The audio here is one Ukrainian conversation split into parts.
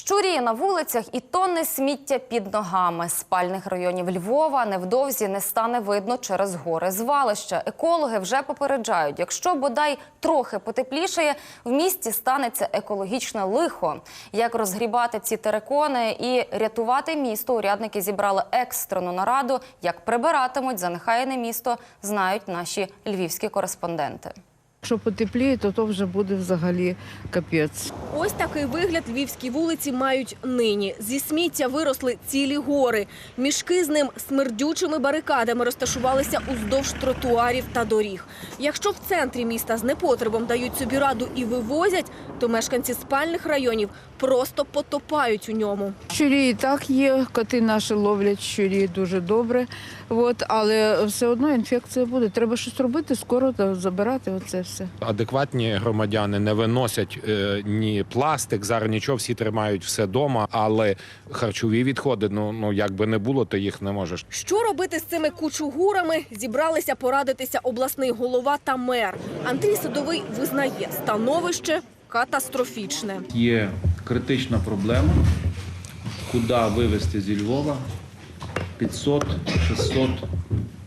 Щурі на вулицях і тонни сміття під ногами. Спальних районів Львова невдовзі не стане видно через гори звалища. Екологи вже попереджають, якщо бодай трохи потеплішає, в місті станеться екологічне лихо. Як розгрібати ці терикони і рятувати місто, урядники зібрали екстрену нараду. Як прибиратимуть занехаяне місто, знають наші львівські кореспонденти. Якщо потепліє, то то вже буде взагалі капець. Ось такий вигляд львівські вулиці мають нині. Зі сміття виросли цілі гори. Мішки з ним смердючими барикадами розташувалися уздовж тротуарів та доріг. Якщо в центрі міста з непотребом дають собі раду і вивозять, то мешканці спальних районів просто потопають у ньому. Щурі і так є, коти наші ловлять щурі дуже добре. От, але все одно інфекція буде. Треба щось робити, скоро та забирати оце все. Адекватні громадяни не виносять е, ні пластик, зараз нічого, всі тримають все вдома, але харчові відходи, ну, ну як би не було, то їх не можеш. Що робити з цими кучугурами? Зібралися порадитися обласний голова та мер. Андрій Садовий визнає становище катастрофічне. Є критична проблема, куди вивезти зі Львова 500-600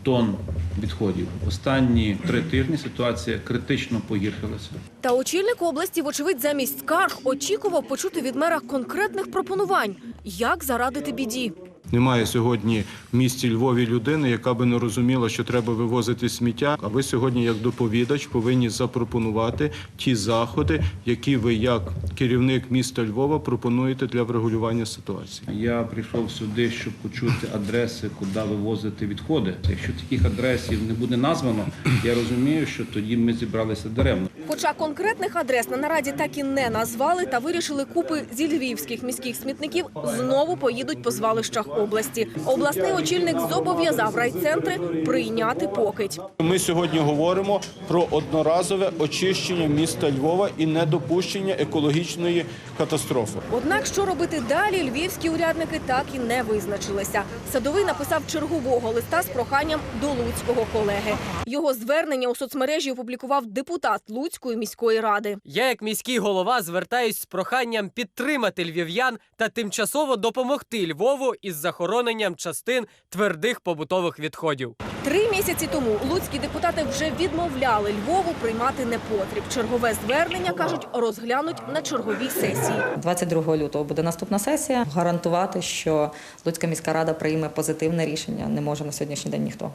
тонн відходів. Останні три тижні ситуація критично погіршилася. Та очільник області, вочевидь, замість скарг очікував почути від мера конкретних пропонувань, як зарадити біді. Немає сьогодні в місті Львові людини, яка би не розуміла, що треба вивозити сміття. А ви сьогодні, як доповідач, повинні запропонувати ті заходи, які ви, як керівник міста Львова, пропонуєте для врегулювання ситуації. Я прийшов сюди, щоб почути адреси, куди вивозити відходи. Якщо таких адресів не буде названо, я розумію, що тоді ми зібралися даремно. Хоча конкретних адрес на нараді так і не назвали, та вирішили купи зі львівських міських смітників знову поїдуть по звалищах області. Обласний очільник зобов'язав райцентри прийняти покидь. Ми сьогодні говоримо про одноразове очищення міста Львова і недопущення екологічної катастрофи. Однак, що робити далі, львівські урядники так і не визначилися. Садовий написав чергового листа з проханням до луцького колеги. Його звернення у соцмережі опублікував депутат Луцької міської ради. Я, як міський голова, звертаюсь з проханням підтримати львів'ян та тимчасово допомогти Львову із захороненням частин твердих побутових відходів. Три місяці тому луцькі депутати вже відмовляли Львову приймати непотріб. Чергове звернення кажуть, розглянуть на черговій сесії. 22 лютого буде наступна сесія. Гарантувати, що Луцька міська рада прийме позитивне рішення, не може на сьогоднішній день ніхто.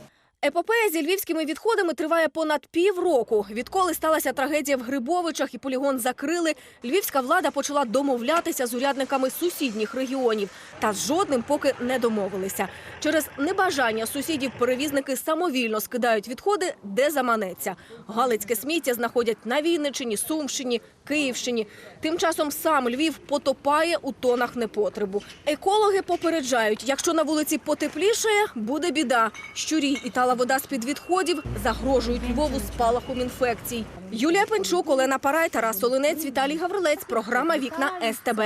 Епопея зі львівськими відходами триває понад півроку. Відколи сталася трагедія в Грибовичах і полігон закрили, львівська влада почала домовлятися з урядниками сусідніх регіонів. Та з жодним поки не домовилися. Через небажання сусідів перевізники самовільно скидають відходи, де заманеться. Галицьке сміття знаходять на Вінниччині, Сумщині, Київщині. Тим часом сам Львів потопає у тонах непотребу. Екологи попереджають, якщо на вулиці потеплішає, буде біда. Щурі і тала вода з-під відходів загрожують Львову спалахом інфекцій. Юлія Пенчук, Олена Парай, Тарас Олинець, Віталій Гаврилець. Програма «Вікна СТБ».